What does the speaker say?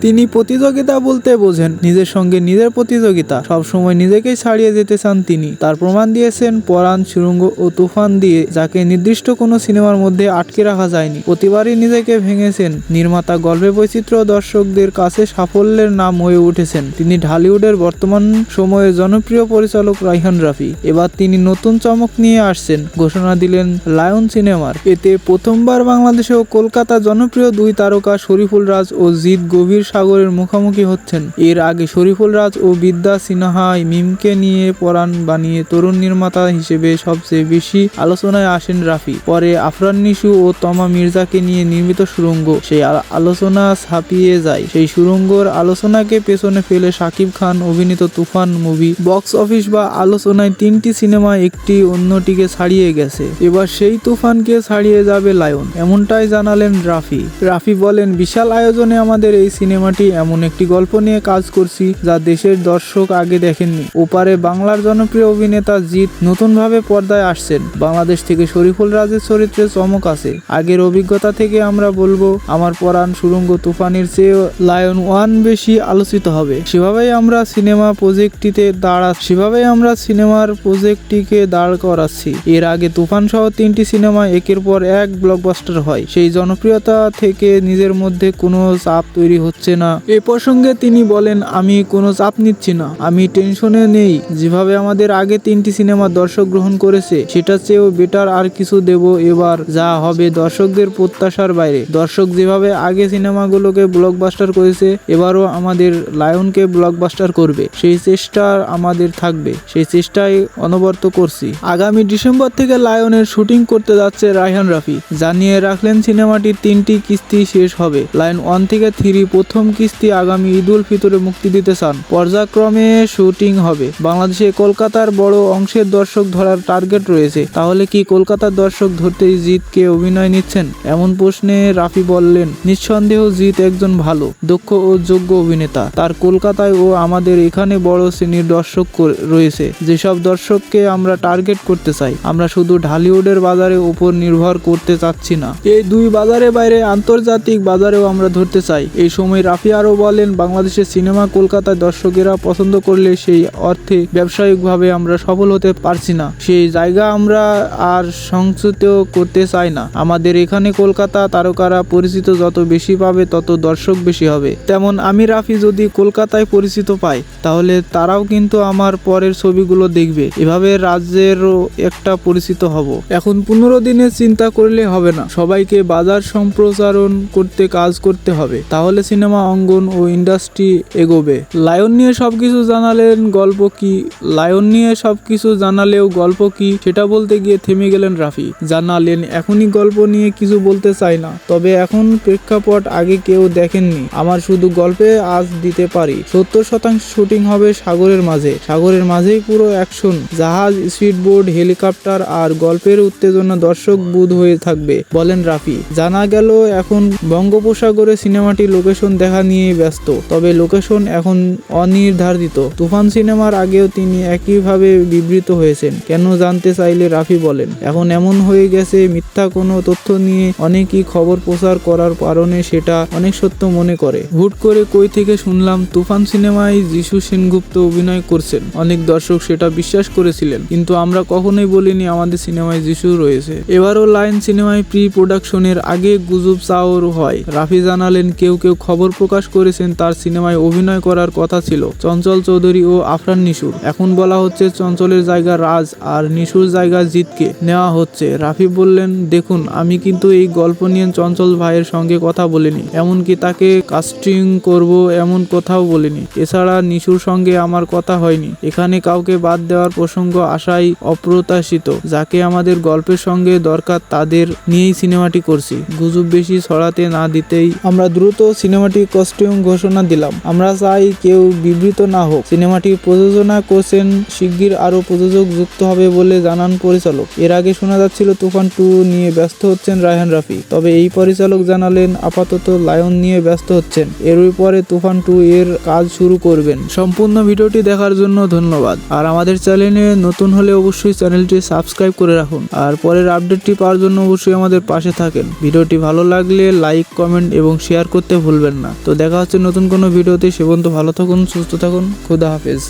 তিনি প্রতিযোগিতা বলতে বোঝেন, নিজের সঙ্গে নিজের প্রতিযোগিতা। সবসময় নিজেকেই ছাড়িয়ে যেতে চান তিনি। তার প্রমাণ দিয়েছেন পরাণ সুরঙ্গ ও তুফান দিয়ে, যাকে নির্দিষ্ট কোনো সিনেমার মধ্যে আটকে রাখা যায়নি। প্রতিবারই নিজেকে ভেঙেছেন। নির্মাতা গল্পে বৈচিত্র্য দর্শকদের কাছে সাফল্যের নাম হয়ে উঠেছেন। তিনি ঢালিউডের বর্তমান সময়ে জনপ্রিয় পরিচালক রাইহান রাফি। এবার তিনি নতুন চমক নিয়ে আসছেন। ঘোষণা দিলেন লায়ন সিনেমার। এতে প্রথমবার বাংলাদেশে ও কলকাতা জনপ্রিয় দুই তারকা শরীফুল রাজ ও জিৎ গভীর সাগরের মুখোমুখি হচ্ছেন। এর আগে শরীফুল রাজ ও বিদ্যা সিনহাই মিমকে নিয়ে পরাণ বানিয়ে তরুণ নির্মাতা হিসেবে সবচেয়ে বেশি আলোচনায় আসেন রাফি। পরে আফরান নিশু ও তমা মির্জাকে নিয়ে নির্মিত সুরঙ্গ, সেই আলোচনা ছাপিয়ে যায়। সেই সুরঙ্গর আলোচনাকে পেছনে ফেলে শাকিব খান অভিনীত তুফান মুভি, বক্স অফিস বা আলোচনায় তিনটি সিনেমা একটি অন্যটিকে ছাড়িয়ে গেছে। এবার সেই তুফানকে ছাড়িয়ে যাবে লায়ন, এমনটাই জানালেন রাফি। রাফি বলেন, বিশাল আয়োজনে আমাদের এই সিনেমাটি এমন একটি গল্প নিয়ে কাজ করছি যা দেশের দর্শক আগে দেখেননি। ওপারে বাংলার জনপ্রিয় অভিনেতা জিৎ নতুনভাবে পর্দায় আসছেন। বাংলাদেশ থেকে শরীফুল রাজের চরিত্রে চমক আছে। আগের অভিজ্ঞতা থেকে আমরা বলব, আমার পরাণ সুরঙ্গ তুফানের চেয়ে লায়ন ওয়ান বেশি আলোচিত হবে। সেভাবেই আমরা সিনেমা প্রজেক্টটিতে দাঁড়া, সেভাবেই আমরা সিনেমার প্রজেক্টটিকে দাঁড় করাচ্ছি। এর আগে তুফান সহ তিনটি সিনেমা একের পর এক ব্লকবাস্টার হয়। সেই জনপ্রিয়তা থেকে নিজের মধ্যে কোনো চাপ তৈরি হচ্ছে না। এ প্রসঙ্গে তিনি বলেন, আমি কোনো চাপ নিচ্ছি না। আমি টেনশনে নেই। যেভাবে আমাদের আগে তিনটি সিনেমা দর্শক গ্রহণ করেছে সেটা চেয়েও বেটার আর কিছু দেব এবার যা হবে দর্শকদের প্রত্যাশার বাইরে। দর্শক যেভাবে আগে সিনেমাগুলোকে ব্লকবাস্টার করেছে, এবারও আমাদের লায়নকে ব্লকবাস্টার করবে। সেই চেষ্টা আমাদের থাকবে। সেই চেষ্টাই অনবরত করছি। আগামী ডিসেম্বর থেকে লায়নের শুটিং করতে যাচ্ছে রায়হান রাফি। জানিয়ে রাখলেন, সিনেমাটির তিনটি কিস্তি শেষ হবে। লায়ন ওয়ান থেকে থ্রি প্রথম কিস্তি আগামী ঈদ উল ফিতরে মুক্তি দিতে চান। পর্যায়ক্রমে শুটিং হবে। বাংলাদেশে কলকাতার বড় অংশের দর্শক ধরার টার্গেট রয়েছে। তাহলে কি কলকাতার দর্শক ধরতেই জিতকে অভিনয় নিচ্ছেন? এমন প্রশ্নে রাফি বললেন, নিঃসন্দেহ জিৎ একজন ভালো, দক্ষ ও যোগ্য অভিনেতা। তার কলকাতায় ও আমাদের এখানে বড় শ্রেণির দর্শক রয়েছে। যেসব দর্শককে আমরা টার্গেট করতে চাই, আমরা শুধু ঢালিউডের বাজারের উপর নির্ভর করতে চাচ্ছি না। এই দুই বাজারের বাইরে আন্তর্জাতিক বাজারেও আমরা ধরতে চাই। এই সময় রাফি আরও বলেন, বাংলাদেশের সিনেমা কলকাতায় দর্শকেরা পছন্দ করলে সেই অর্থে ব্যবসায়িকভাবে আমরা সফল হতে পারছি না। সেই জায়গা আমরা আর সংযুক্ত করতে চাই না। আমাদের এখানে কলকাতা তারকারা পরিচিত যত বেশি পাবে, তত দর্শক বেশি হবে। তেমন আমি রাফি যদি কলকাতায় পরিচিত পাই, তাহলে তারাও কিন্তু আমার পরের ছবিগুলো দেখবে। এভাবে রাজ্যেরও একটা পরিচিত হব। এখন পনেরো দিনের চিন্তা করলে হবে না। সবাইকে বাজার সম্প্রসারণ করতে কাজ করতে হবে। তাহলে সিনেমা অঙ্গন ও ইন্ডাস্ট্রি এগোবে। লায়ন নিয়ে সবকিছু জানালেন গল্প কি? লায়ন নিয়ে সবকিছু জানালেও গল্প কি? সেটা বলতে গিয়ে থেমে গেলেন রাফি। জানালেন, এখনই গল্প নিয়ে কিছু বলতে চাই না। তবে এখন প্রেক্ষাপট আগে কেউ দেখেননি। আমার শুধু গল্পে আজ দিতে পারি। সত্তর শতাংশ শুটিং হবে সাগরের মাঝে। সাগরের মাঝেই পুরো অ্যাকশন। জাহাজ, স্পিডবোট, হেলিকপ্টার আর গল্পের উত্তেজনা দর্শক বুধ হয়ে থাকবে। বলেন রাফি। জানা গেল, এখন বঙ্গোপসাগরে সিনেমাটি লোকেশন দেখা নিয়ে ব্যস্ত, তবে লোকেশন এখন অনির্ধারিত। তুফান সিনেমার আগেও তিনি একইভাবে বিবৃত হয়েছেন, কেন জানতে চাইলে রাফি বলেন। এখন এমন হয়ে গেছে, মিথ্যা কোনো তথ্য নিয়ে অনেকই খবর প্রচার করার কারণে সেটা অনেক সত্য মনে করে। হুট করে কই থেকে শুনলাম, তুফান সিনেমায় যিশু সেনগুপ্ত অভিনয় করছেন। অনেক দর্শক সেটা বিশ্বাস করেছিলেন, কিন্তু আমরা কখনোই বলিনি আমাদের সিনেমায় যিশু রয়েছে। এবারও লাইন সিনেমায় প্রি প্রোডাকশনের আগে গুজব চাওর হয়। রাফি জানালেন, কেউ কেউ খবর প্রকাশ করেছেন তার সিনেমায় অভিনয় করার কথা ছিল চঞ্চল চৌধুরী ও আফরান নিশুর। এখন বলা হচ্ছে চঞ্চলের জায়গা রাজ আর নিশুর জায়গা জিতকে নেওয়া হচ্ছে। রাফি বললেন, দেখুন, আমি কিন্তু এই গল্প নিয়ে চঞ্চল ভাইয়ের সঙ্গে কথা বলিনি। এমনকি তাকে কাস্টিং করব এমন কথাও বলিনি। এছাড়া নিশুর সঙ্গে আমার কথা হয়নি। এখানে কাউকে বাদ দেওয়ার প্রসঙ্গ আসাই অপ্রত্যাশিত। যাকে আমাদের গল্পের সঙ্গে দরকার, তাদের নিয়েই সিনেমাটি করছি। গুজব বেশি ছড়াতে না দিতেই আমরা দ্রুত সিনেমাটি কস্টিউম ঘোষণা দিলাম। আমরা চাই কেউ বিবৃত না হোক। সিনেমাটি প্রযোজনা করছেন শিগগির আরও প্রযোজক যুক্ত হবে বলে জানান পরিচালক। এর আগে শোনা যাচ্ছিল তুফান টু নিয়ে ব্যস্ত হচ্ছেন রায়হান রাফি। তবে এই পরিচালক জানালেন, আপাতত লায়ন নিয়ে ব্যস্ত হচ্ছেন। এরই পরে তুফান টু এর কাজ শুরু করবেন। সম্পূর্ণ ভিডিওটি দেখার জন্য ধন্যবাদ। আর আমাদের চ্যানেলে নতুন হলে অবশ্যই চ্যানেলটি সাবস্ক্রাইব করে রাখুন। আর পরের আপডেটটি পাওয়ার জন্য অবশ্যই আমাদের পাশে থাকেন। ভিডিওটি ভালো লাগলে লাইক, কমেন্ট এবং শেয়ার করতে ভুলবেন না। না। তো দেখা হচ্ছে নতুন কোনো ভিডিওতে। সে পর্যন্ত ভালো থাকুন, সুস্থ থাকুন। খুদা হাফেজ।